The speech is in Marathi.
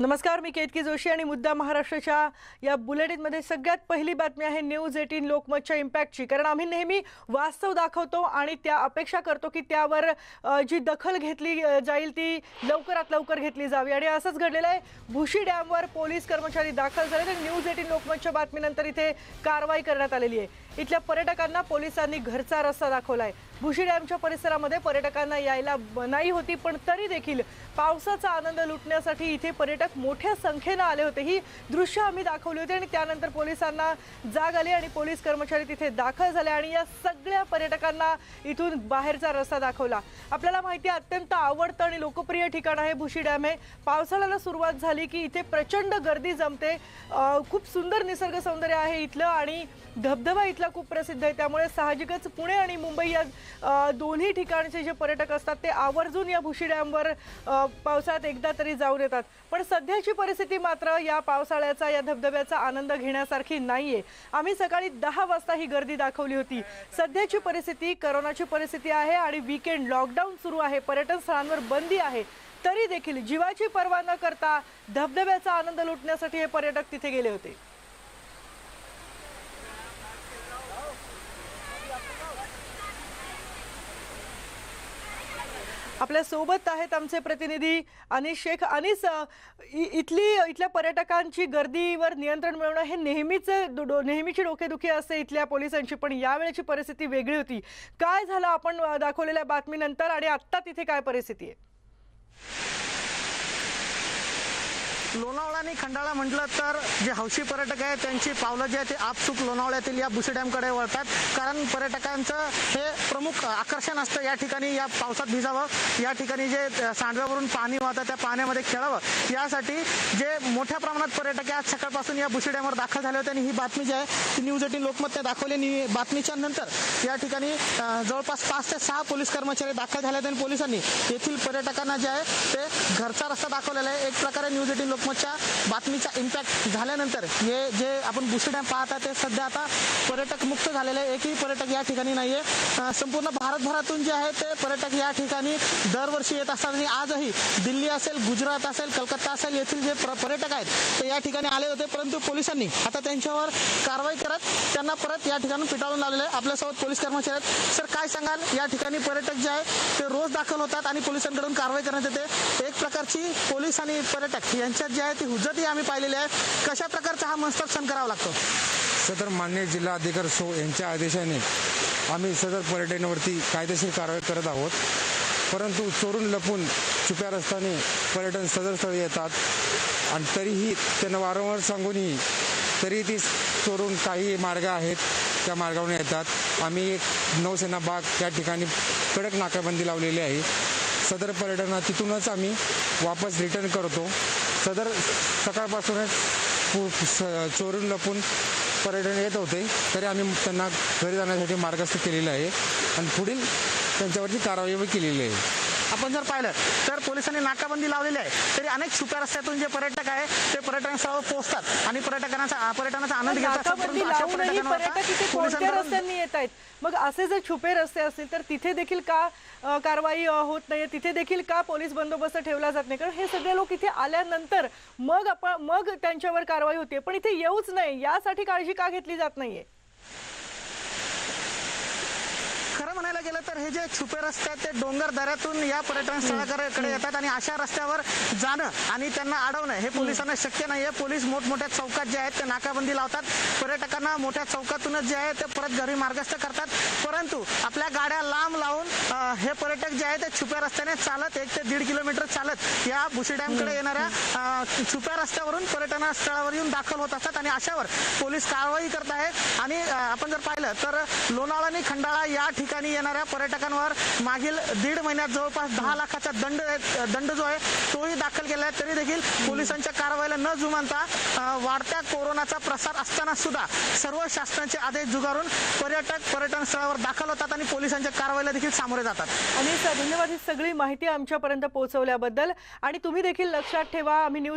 नमस्कार मी केतकी जोशी आणि मुद्दा महाराष्ट्राच्या या बुलेटिनमध्ये सगळ्यात पहिली बातमी आहे न्यूज एटीन लोकमतच्या इम्पॅक्टची. कारण आम्ही नेहमी वास्तव दाखवतो आणि त्या अपेक्षा करतो की त्यावर जी दखल घेतली जाईल ती लवकरात लवकर घेतली जावी. आणि असंच घडलेलं आहे भुशी डॅमवर पोलीस कर्मचारी दाखल झाले तर न्यूज एटीन लोकमतच्या बातमीनंतर इथे कारवाई करण्यात आलेली आहे. इथल्या पर्यटकांना पोलिसांनी घरचा रस्ता दाखवला आहे भुशी डॅमच्या परिसरामध्ये पर्यटकांना यायला मनाई होती पण तरी देखील पावसाचा आनंद लुटण्यासाठी इथे पर्यटक मोठ्या संख्येनं आले होते. ही दृश्य आम्ही दाखवली होती आणि त्यानंतर पोलिसांना जाग आली आणि पोलीस कर्मचारी तिथे दाखल झाले आणि या सगळ्या पर्यटकांना इथून बाहेरचा रस्ता दाखवला. आपल्याला माहिती अत्यंत आवडतं आणि लोकप्रिय ठिकाण आहे भुशी डॅम हे. पावसाळ्याला सुरुवात झाली की इथे प्रचंड गर्दी जमते. खूप सुंदर निसर्ग सौंदर्य आहे इथलं आणि धबधबा इथला खूप प्रसिद्ध आहे. त्यामुळे साहजिकच पुणे आणि मुंबई या दोन्ही ठिकाणचे जे पर्यटक असतात ते आवर्जून या भुशी डॅमवर पावसाळ्यात एकदा तरी जाऊन येतात. पण सध्याची परिस्थिती मात्र या पावसाळ्याचा या धबधब्याचा आनंद घेण्यासारखी नाहीये. आम्ही सकाळी दहा वाजता ही गर्दी दाखवली होती. सध्याची परिस्थिती करोनाची परिस्थिती आहे आणि वीकेंड लॉकडाऊन सुरू आहे. पर्यटन स्थळांवर बंदी आहे. तरी देखील जीवाची पर्वा न करता धबधब्याचा आनंद लुटण्यासाठी हे पर्यटक तिथे गेले होते. आपल्यासोबत आहेत आमचे प्रतिनिधी अनिस शेख. अनिस इ- इथली इथल्या पर्यटकांची गर्दीवर नियंत्रण मिळवणं हे नेहमीच डो- नेहमीची डोकेदुखी असते इथल्या पोलिसांची पण यावेळेची परिस्थिती वेगळी होती. काय झालं आपण दाखवलेल्या बातमीनंतर आणि आत्ता तिथे काय परिस्थिती आहे? लोणावळा आणि खंडाळा म्हटलं तर जे हौशी पर्यटक आहेत त्यांची पावलं जी आहे ते आपसूक लोणावळ्यातील या बुशी डॅमकडे वळतात. कारण पर्यटकांचं हे प्रमुख आकर्षण असतं या ठिकाणी या पावसात भिजावं. या ठिकाणी जे सांडव्यावरून पाणी वाहतं त्या पाण्यामध्ये खेळावं. यासाठी जे मोठ्या प्रमाणात पर्यटक आज सकाळपासून या बुशी डॅमवर दाखल झाले होते. आणि ही बातमी जी आहे ती न्यूज एटीन लोकमतने दाखवली. आणि बातमीच्या नंतर या ठिकाणी जवळपास पाच ते सहा पोलीस कर्मचारी दाखल झाले आहेत. आणि पोलिसांनी येथील पर्यटकांना जे आहे ते घरचा रस्ता दाखवलेला आहे. एक प्रकारे न्यूज एटीन लोकमतच्या बातमीचा इम्पॅक्ट झाल्यानंतर हे जे आपण बुस्टर डॅम पाहता ते सध्या आता पर्यटक मुक्त झालेले आहे. एकही पर्यटक या ठिकाणी नाहीये. आहे संपूर्ण भारतभरातून जे आहे ते पर्यटक या ठिकाणी दरवर्षी येत असतात आणि आजही दिल्ली असेल गुजरात असेल कलकत्ता असेल येथील जे पर्यटक आहेत ते या ठिकाणी आले होते. परंतु पोलिसांनी आता त्यांच्यावर कारवाई करत त्यांना परत या ठिकाणी पिटाळून लावलेलं आहे. आपल्यासोबत पोलीस कर्मचारी आहेत. सर काय सांगाल? या ठिकाणी पर्यटक जे आहे ते रोज दाखल होतात आणि पोलिसांकडून कारवाई करण्यात येते. एक प्रकारची पोलीस आणि पर्यटक यांच्या जे आहे ती हुज्जतही आम्ही पाहिलेली आहे. कशा प्रकारचा हा मनस्ताप सहन करावा लागतो? सदर मान्य जिल्हा अधिकारी सो यांच्या आदेशाने आम्ही सदर पर्यटनावरती कायदेशीर कारवाई करत आहोत. परंतु चोरून लपून छुप्या रस्त्याने पर्यटन सदर स्थळी येतात. आणि तरीही त्यांना वारंवार सांगूनही तरी ती चोरून काही मार्ग आहेत त्या मार्गावरून येतात. आम्ही एक नौसेना बाग त्या ठिकाणी कडक नाकाबंदी लावलेली आहे. सदर पर्यटना तिथूनच आम्ही वापस रिटर्न करतो. सदर सकाळपासूनच पु- स- चोरून लपून पर्यटन येत होते. तरी आम्ही त्यांना घरी जाण्यासाठी मार्गस्थ केलेलं आहे. आणि पुढील त्यांच्यावरती कारवाई केलेली आहे. आपण जर पाहिलं तर पोलिसांनी नाकाबंदी लावलेली आहे. तरी अनेक छुप्या रस्त्यातून जे पर्यटक आहे ते पर्यटन स्थळावर पोहोचतात. आणि पर्यटकांचा पर्यटनाचा आनंद घेतात. मग असे जर छुपे रस्ते असतील तर तिथे देखील का कारवाई होत नाहीये? तिथे देखील का पोलीस बंदोबस्त ठेवला जात नाही? कारण हे सगळे लोक इथे आल्यानंतर मग आपण मग त्यांच्यावर कारवाई होते पण इथे येऊच नाही. यासाठी काळजी का घेतली जात नाहीये? म्हणायला गेलं तर हे जे छुपे रस्ते आहेत ते डोंगर दऱ्यातून या पर्यटन स्थळाकडे येतात आणि अशा रस्त्यावर जाणं आणि त्यांना अडवणं हे पोलिसांना शक्य नाहीये. पोलीस मोठमोठ्या चौकात जे आहेत ते नाकाबंदी लावतात. पर्यटकांना मोठ्या चौकातूनच जे आहे ते परत घरी मार्गस्थ करतात. परंतु आपल्या गाड्या लांब लावून हे पर्यटक जे आहे ते छुप्या रस्त्याने चालत एक ते दीड किलोमीटर चालत या बुशी डॅमकडे येणाऱ्या छुप्या रस्त्यावरून पर्यटन स्थळावर येऊन दाखल होत असतात आणि अशावर पोलीस कारवाई करत आहेत. आणि आपण जर पाहिलं तर लोणावळा आणि खंडाळा या ठिकाणी येणाऱ्या पर्यटकांवर मागील दीड महिन्यात जवळपास दहा लाखाचा दंड दंड जो आहे तोही दाखल केला आहे. तरी देखील पोलिसांच्या कारवाईला न जुमानता वाढत्या कोरोनाचा प्रसार असताना सुद्धा सर्व शासनाचे आदेश जुगारून पर्यटक पर्यटन स्थळावर दाखल होतात आणि पोलिसांच्या कारवाईला देखील सामोरे जातात. आणि सर धन्यवाद ही सगळी माहिती आमच्यापर्यंत पोहोचवल्याबद्दल आणि तुम्ही देखील लक्षात ठेवा. आम्ही न्यूज